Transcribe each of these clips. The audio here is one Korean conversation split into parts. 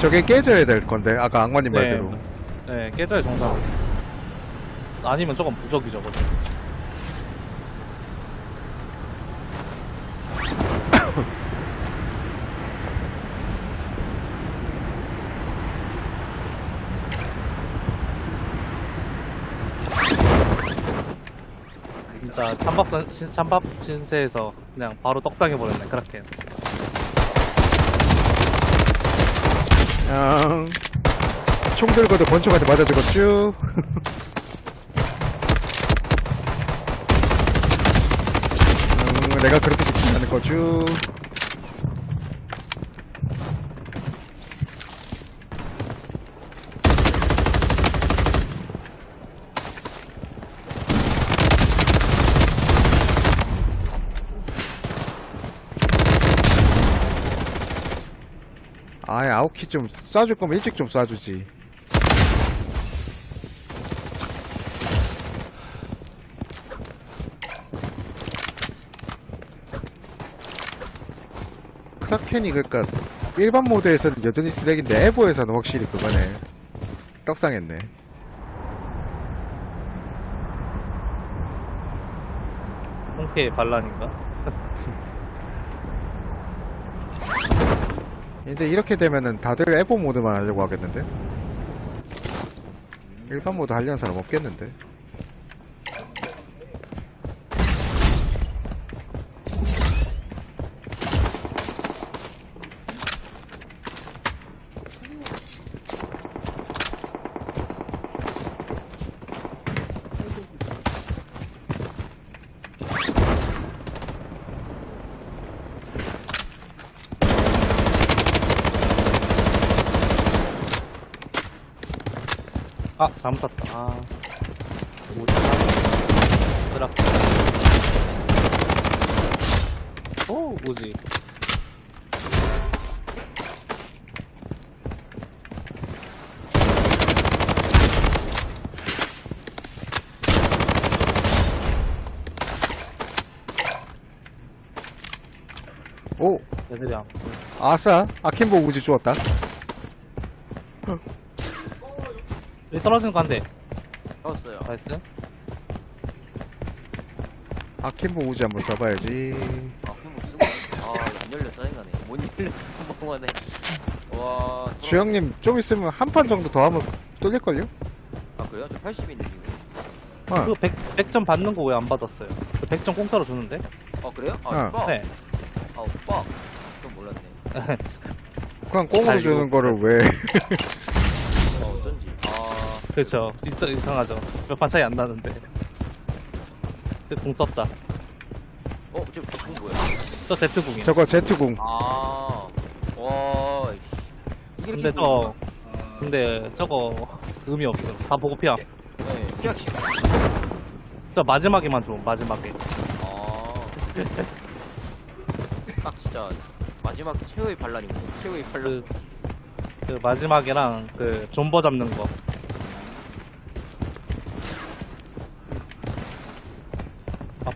저게 깨져야 될 건데 아까 악마님 네. 말대로 네, 깨져야 정상. 아니면 저건 부적이죠, 그죠? 진짜 찬밥 신- 찬밥 신세에서 그냥 바로 떡상해 버렸네 그렇게. 그냥 총 들고도 권총한테 맞아 죽었쥬 음, 내가 그렇게 죽지 않을 거쥬 아웃키 좀 쏴줄 거면 일찍 좀 쏴주지. 크라켄이 그니까 일반 모드에서는 여전히 쓰레기인데 에보에서는 확실히 그거네. 떡상했네. 홍케 반란인가? 이제 이렇게 되면은 다들 에보 모드만 하려고 하겠는데? 일반 모드 하려는 사람 없겠는데? 아, 잘못 샀다. 아. 뭐지? 쓰락. 오, 뭐지? 오! 애들이 안. 아싸! 아킨보 우지 주웠다. 여기 떨어지는 거 한 대. 잡았어요. 나이스. 아킨보 우지 한번 써봐야지. 아, 한번 쓰고. 아, 안 열려 짜증나네. 못 열렸어, 뭐만해. 와. 서로- 주영님, 좀 있으면 한 판 정도 더 하면 뚫릴걸요? 아, 그래요? 저 80인데 지금. 어. 그거 100, 100점 받는 거 왜 안 받았어요? 그 100점 공짜로 주는데? 아, 그래요? 아, 어. 오빠? 네. 아, 오빠. 좀 몰랐네. 그냥 꽁으로 잘 주는 거를 왜. 아. 아, 그렇죠. 진짜 이상하죠. 몇 판 차이 안 나는데. 근데 공 썼다. 어, 저, 저건 뭐야? 저 Z궁이야. 저거 제트궁. 아, 와, 이씨. 이게 근데 이렇게 저, 보이구나. 근데 저거 의미 없음. 다 보고 피함. 네, 피하기 싫어. 저 마지막에만 줘, 마지막에. 아. 딱 진짜, 마지막 최후의 반란이고, 최후의 반란. 그, 그 마지막이랑 그 존버 잡는 거.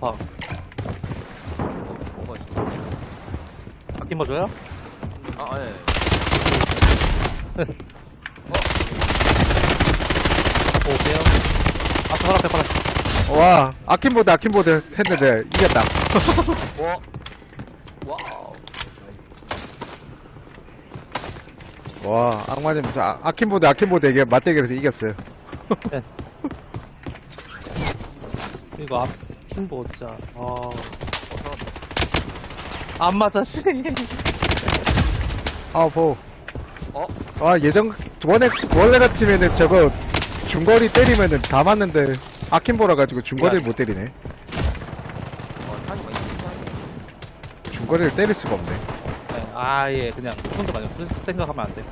아파. 어, 뭐가 있어? 아낀 거 줘요? 아, 예. 오, 오세요. 앞에 바로 앞에 바로 앞에. 와, 아킨보드, 아킨보드 했는데 이겼다. 와. 와우. 와, 악마님, 저 아, 아킨보드, 아킨보드 이게 맞대결에서 이겼어요. 이거 앞, 킴보 진짜. 아. 안 맞아, 씨. 아, 보. 어? 아, 예전, 원래, 원래 같으면은 저거 중거리 때리면은 다 맞는데, 아킨보라 가지고 중거리를 못 때리네. 어. 중거리를 때릴 수가 없네. 네, 아예 그냥 손도 마냥 쓸 생각하면 안 돼.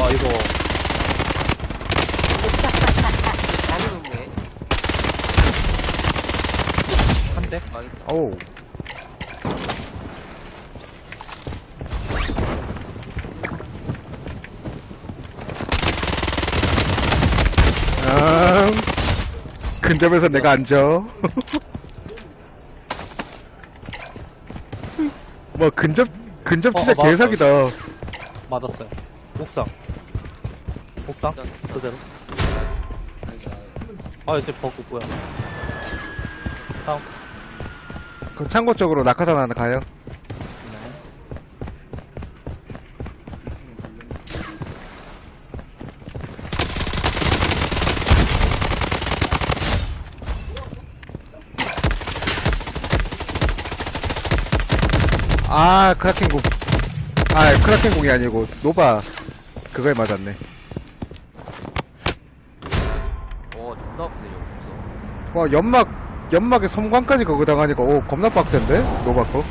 아 이거 바로 높네. 한 대? 알겠다. 어우. 음, 근접에서 내가 앉아. 뭐 근접 근접 어, 진짜 어, 맞았다. 개사기다 맞았어요. 옥상. 옥상? 그대로. 아, 이제 버그 뭐야. 다음. 그 창고 쪽으로 낙하산 하나 가요? 네. 아 크라켄국. 아 크라켄국이 아니고 노바. 그거에 맞았네. 어 존나 아프네 여기 없어 와 연막 연막에 섬광까지 그거 당하니까 오 겁나 빡센데 노바 거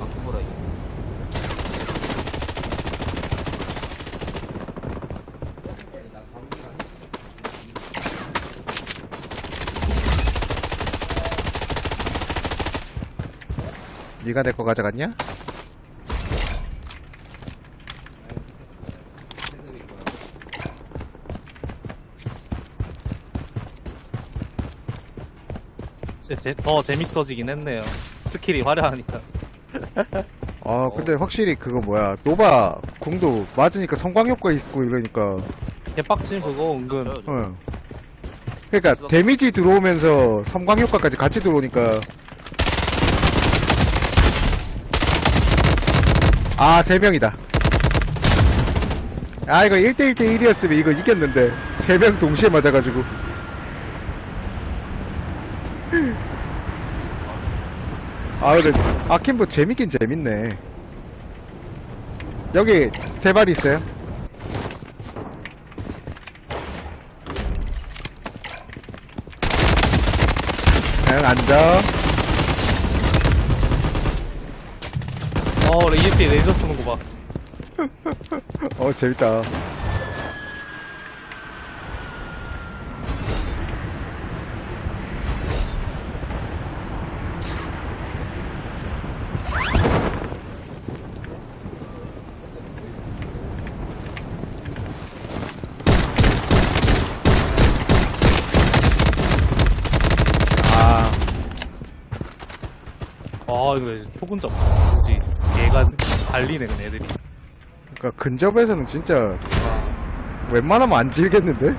아프보라 이거 네가 내 거 가져갔냐? 제, 제, 더 재밌어지긴 했네요. 스킬이 화려하니까. 아 근데 확실히 그거 뭐야 노바 궁도 맞으니까 성광 효과 있고 이러니까 개빡친 그거 은근. 저. 어. 그러니까 데미지 들어오면서 섬광 효과까지 같이 들어오니까 아, 세 명이다. 아, 이거 1대1대1이었으면 이거 이겼는데. 세 명 동시에 맞아가지고. 아, 근데, 아킨보 재밌긴 재밌네. 여기, 세 발이 있어요? 그냥 앉아. 어, EMP 레이저 쓰는 거 봐. 어, 재밌다. 아, 아, 이거 왜 초근접. 뭐지? 얘가 달리네, 그냥 애들이. 그니까 근접에서는 진짜 웬만하면 안 질겠는데?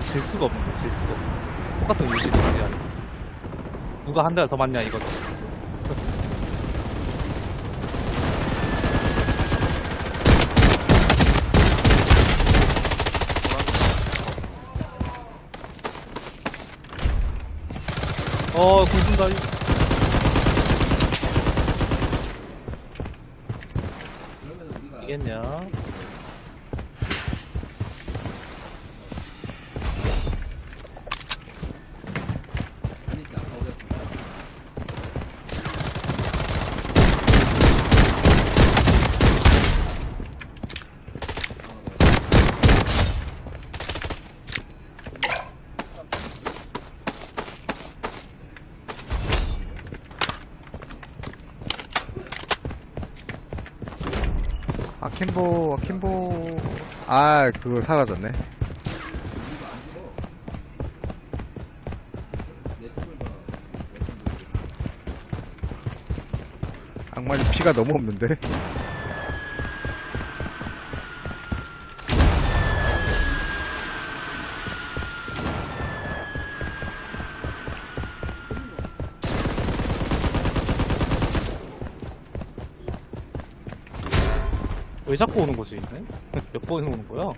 질 수가 없는데, 질 수가 없어. 똑같은 위치도 아니야. 누가 한 달 더 맞냐, 이거죠. 어, 군순다 리. 이겠냐? 아킨보, 아킨보. 아, 그거 사라졌네. 악마님 피가 너무 없는데? 자꾸 오는 거지? 몇 번 오는 거야?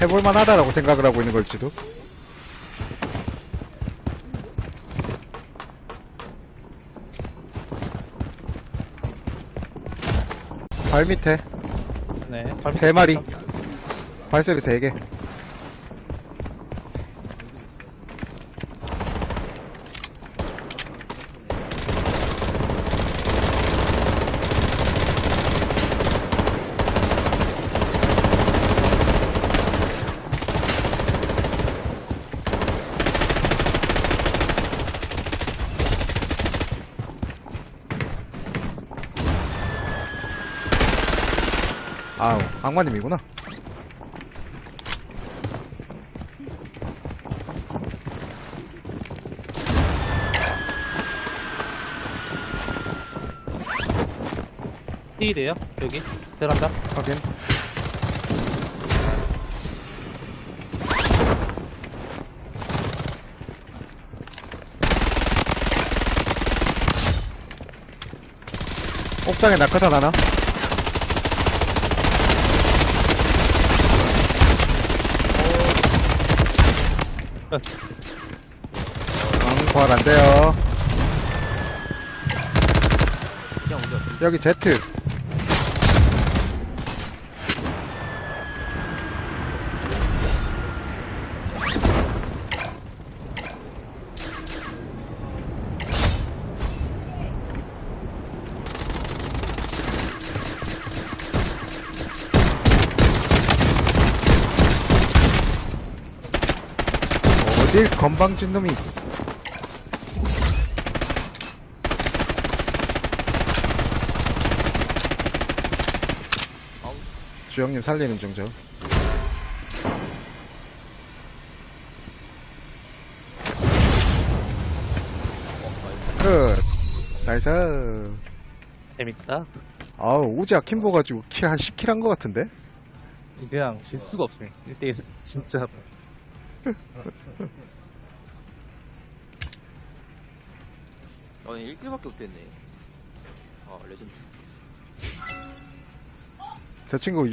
해볼만 하다라고 생각을 하고 있는 걸지도. 발 밑에 네. 세 마리. 발소리 세 개. 아우, 악마님이구나. T이래요 여기 베란다 확인. 옥상에 낙하산 하나. 부활 안 돼요. 그냥 여기 Z. 어딜 건방진 놈이 주영님 살리는 중죠. 끝. 나이스. 재밌다 아우, 오지 아 킴보 가지고 킬 한 10킬 한 것 같은데? 그냥 질 수가 없어요 1대1 진짜 아니 1킬밖에 못됐네. 아 레전드. 저 친구